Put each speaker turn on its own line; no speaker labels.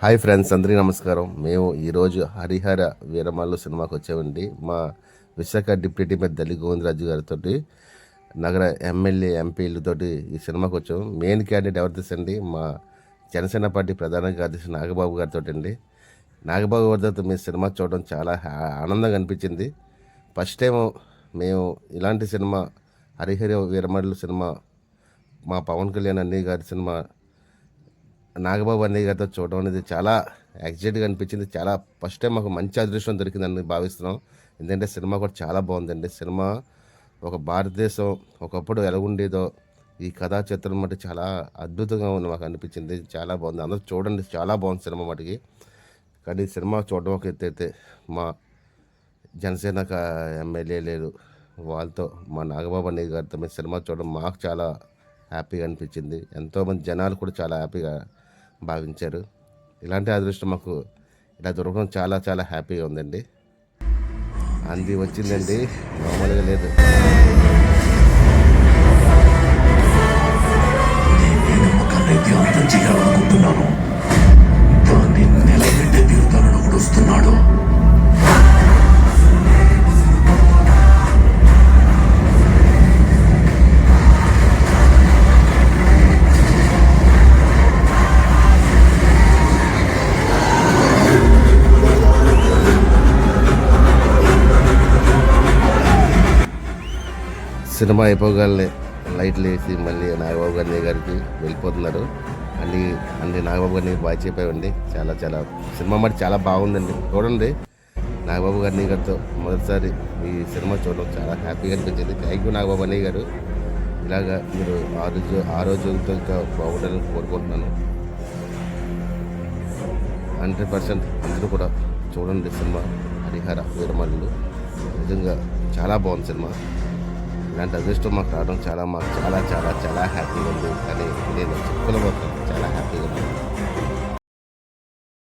Hi friends అందరికీ నమస్కారం. మేము ఈరోజు హరిహర వీరమల్లు సినిమాకి వచ్చామండి. మా విశాఖ డిప్యూటీ మీద దళి గోవిందరాజు గారితో నగర ఎమ్మెల్యే ఎంపీలతోటి ఈ సినిమాకి వచ్చాము మెయిన్ క్యాండిడేట్ ఎవరు తెలుసండి మా జనసేన పార్టీ ప్రధాన కార్యదర్శి నాగబాబు గారితో అండి. నాగబాబు గారితో మీ సినిమా చూడడం చాలా ఆనందంగా అనిపించింది. ఫస్ట్ టైం మేము ఇలాంటి సినిమా హరిహర వీరమల్లు సినిమా మా పవన్ కళ్యాణ్ అన్ని గారి సినిమా నాగబాబు అన్నయ్య గారితో చూడడం అనేది చాలా ఎగ్జైట్గా అనిపించింది. చాలా ఫస్ట్ టైం మాకు మంచి అదృష్టం దొరికిందని భావిస్తున్నాం. ఎందుకంటే సినిమా కూడా చాలా బాగుందండి. సినిమా ఒక భారతదేశం ఒకప్పుడు ఎలాగుండేదో ఈ కథా చిత్రం మటు చాలా అద్భుతంగా ఉంది మాకు అనిపించింది. చాలా బాగుంది. అందరూ చూడండి. చాలా బాగుంది సినిమా మటుకి. కానీ ఈ సినిమా చూడడం ఒక ఎత్తైతే మా జనసేన ఎమ్మెల్యే లేరు. వాళ్ళతో మా నాగబాబు అన్నయ్య గారితో మేము సినిమా చూడడం మాకు చాలా హ్యాపీగా అనిపించింది. ఎంతోమంది జనాలు కూడా చాలా హ్యాపీగా భావించారు ఇలాంటి అదృష్టం మాకు ఇలా దొరకడం చాలా చాలా హ్యాపీగా ఉందండి. అంది వచ్చిందండి. మామూలుగా లేదు. సినిమా అయిపోగానే లైట్లు వేసి మళ్ళీ నాగబాబు గారి గారికి వెళ్ళిపోతున్నారు. అన్ని అన్ని నాగబాబు గారిని బాగా చెప్పామండి. చాలా చాలా సినిమా మరి చాలా బాగుందండి. చూడండి. నాగబాబు గారిని గారితో మొదటిసారి ఈ సినిమా చూడడం చాలా హ్యాపీగా అనిపించింది. థ్యాంక్ యూ నాగబాబు అన్నయ్య గారు. ఇలాగా మీరు ఆ రోజు ఆ రోజుతో ఇంకా బాగుండాలని కోరుకుంటున్నాను. హండ్రెడ్ పర్సెంట్ అందరూ కూడా చూడండి సినిమా. హరిహర వీరమల్లు నిజంగా చాలా బాగుంది సినిమా. ఇలాంటి అదృష్టం మాకు రావడం చాలా మాకు చాలా చాలా చాలా హ్యాపీగా ఉంది అని నేను చెప్పుకోబోతున్నాను